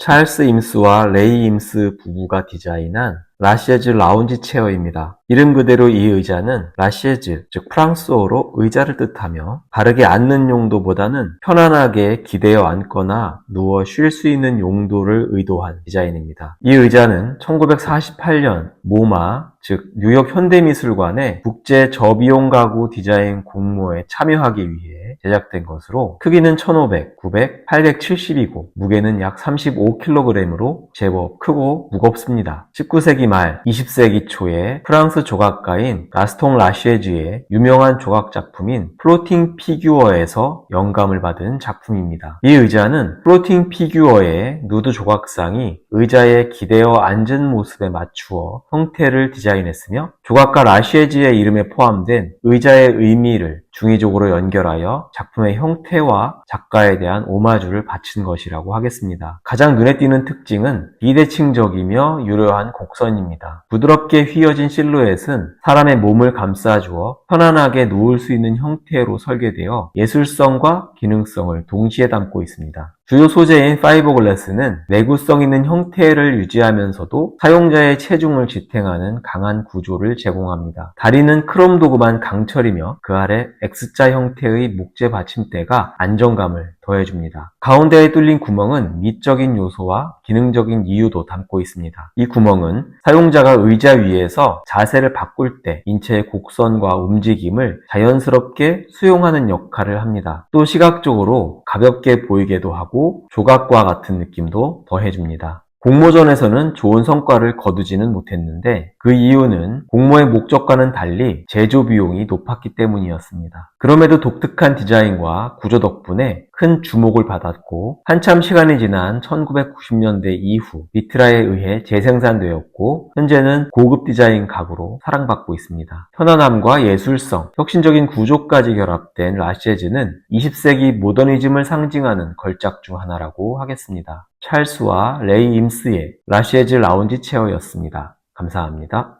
찰스 임스와 레이 임스 부부가 디자인한 라시에즈 라운지 체어입니다. 이름 그대로 이 의자는 라시에즈, 즉 프랑스어로 의자를 뜻하며 바르게 앉는 용도보다는 편안하게 기대어 앉거나 누워 쉴 수 있는 용도를 의도한 디자인입니다. 이 의자는 1948년 모마, 즉 뉴욕 현대미술관의 국제 저비용 가구 디자인 공모에 참여하기 위해 제작된 것으로 크기는 1500, 900, 870이고 무게는 약 35kg으로 제법 크고 무겁습니다. 19세기 말 20세기 초에 프랑스 조각가인 라스통 라시에즈의 유명한 조각 작품인 플로팅 피규어에서 영감을 받은 작품입니다. 이 의자는 플로팅 피규어의 누드 조각상이 의자에 기대어 앉은 모습에 맞추어 형태를 디자인했으며 조각가 라시에즈의 이름에 포함된 의자의 의미를 중의적으로 연결하여 작품의 형태와 작가에 대한 오마주를 바친 것이라고 하겠습니다. 가장 눈에 띄는 특징은 비대칭적이며 유려한 곡선입니다. 부드럽게 휘어진 실루엣 은 사람의 몸을 감싸주어 편안하게 누울 수 있는 형태로 설계되어 예술성과 기능성을 동시에 담고 있습니다. 주요 소재인 파이버글라스는 내구성 있는 형태를 유지하면서도 사용자의 체중을 지탱하는 강한 구조를 제공합니다. 다리는 크롬 도금한 강철이며 그 아래 X자 형태의 목재 받침대가 안정감을 더해줍니다. 가운데에 뚫린 구멍은 미적인 요소와 기능적인 이유도 담고 있습니다. 이 구멍은 사용자가 의자 위에서 자세를 바꿀 때 인체의 곡선과 움직임을 자연스럽게 수용하는 역할을 합니다. 또 시각적으로 가볍게 보이게도 하고 조각과 같은 느낌도 더해줍니다. 공모전에서는 좋은 성과를 거두지는 못했는데 그 이유는 공모의 목적과는 달리 제조 비용이 높았기 때문이었습니다. 그럼에도 독특한 디자인과 구조 덕분에 큰 주목을 받았고 한참 시간이 지난 1990년대 이후 미트라에 의해 재생산되었고 현재는 고급 디자인 가구로 사랑받고 있습니다. 편안함과 예술성, 혁신적인 구조까지 결합된 라시에즈는 20세기 모더니즘을 상징하는 걸작 중 하나라고 하겠습니다. 찰스와 레이 임스의 라시에즈 라운지 체어였습니다. 감사합니다.